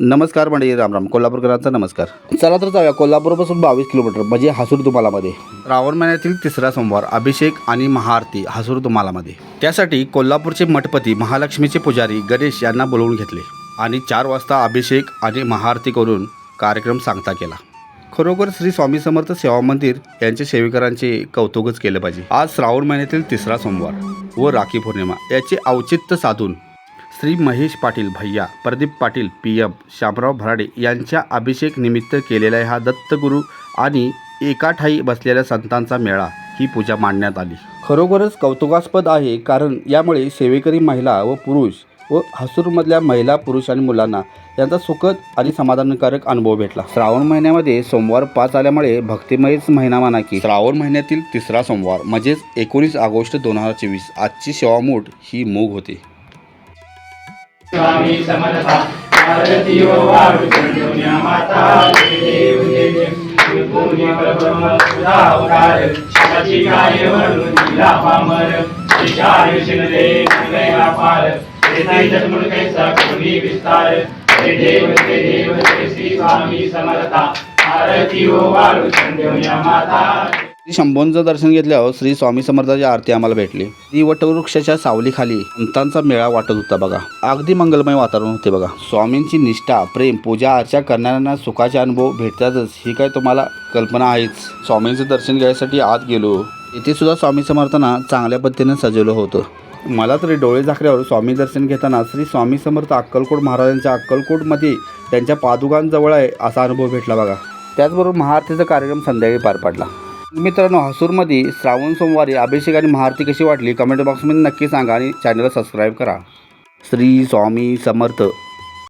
नमस्कार मंडळी रामराम कोल्हापूरकरांचा नमस्कार. चला तर जाऊया. कोल्हापूरपासून बावीस किलोमीटर म्हणजे हासूर तुम्हालामध्ये. श्रावण महिन्यातील तिसरा सोमवार अभिषेक आणि महाआरती हासूर तुम्हालामध्ये. त्यासाठी कोल्हापूरचे मठपती महालक्ष्मीचे पुजारी गणेश यांना बोलवून घेतले आणि चार वाजता अभिषेक आणि महाआरती करून कार्यक्रम सांगता केला. खरोखर श्री स्वामी समर्थ सेवा मंदिर यांच्या सेवेकरांचे कौतुकच केलं पाहिजे. आज श्रावण महिन्यातील तिसरा सोमवार व राखी पौर्णिमा याचे औचित्य साधून श्री महेश पाटील भैया प्रदीप पाटील पी एम शामराव भराडे यांच्या अभिषेक निमित्त केलेला हा दत्तगुरू आणि एका ठाई बसलेल्या संतांचा मेळा ही पूजा मांडण्यात आली. खरोखरच कौतुकास्पद आहे कारण यामुळे सेवेकरी महिला व पुरुष व हसूरमधल्या महिला पुरुष आणि मुलांना यांचा सुखद आणि समाधानकारक अनुभव भेटला. श्रावण महिन्यामध्ये सोमवार पाच आल्यामुळे भक्तिमयच महिना माना की. श्रावण महिन्यातील तिसरा सोमवार म्हणजेच एकोणीस ऑगस्ट दोन हजार चोवीस आजची सेवामूठ ही मूग होती. स्वामी समर्था भारतीय वाढ दुनिया माता देव देव शिवाची काय म्हणून दिला पामर विचार शिंदे पार तेथे कैसा कोणी विस्तार हे देव ते देव हे श्री स्वामी समर्था भारती वाढ दुनिया माता। श्री शंभोंचं दर्शन घेतल्यावर श्री स्वामी समर्थाची आरती आम्हाला भेटली. ती वटवृक्षाच्या सावलीखाली संतांचा मेळा वाटत होता बघा. अगदी मंगलमय वातावरण होते बघा. स्वामींची निष्ठा प्रेम पूजा अर्चा करणाऱ्यांना सुखाचे अनुभव भेटतातच ही काय तुम्हाला कल्पना आहेच? स्वामींचं दर्शन घ्यायसाठी आत गेलो. इथे सुद्धा स्वामी समर्थांना चांगल्या पद्धतीने सजवलं होतं. मला तरी डोळे झाकल्यावर स्वामी दर्शन घेताना श्री स्वामी समर्थ अक्कलकोट महाराजांच्या अक्कलकोटमध्ये त्यांच्या पादुकांजवळ आहे असा अनुभव भेटला बघा. त्याचबरोबर महाआरतीचा कार्यक्रम संध्याकाळी पार पडला. मित्रांनो हसूरमध्ये श्रावण सोमवारी अभिषेक आणि महाआरती कशी वाटली? कमेंट बॉक्समध्ये नक्की सांगा आणि चॅनलला सबस्क्राईब करा. श्री स्वामी समर्थ.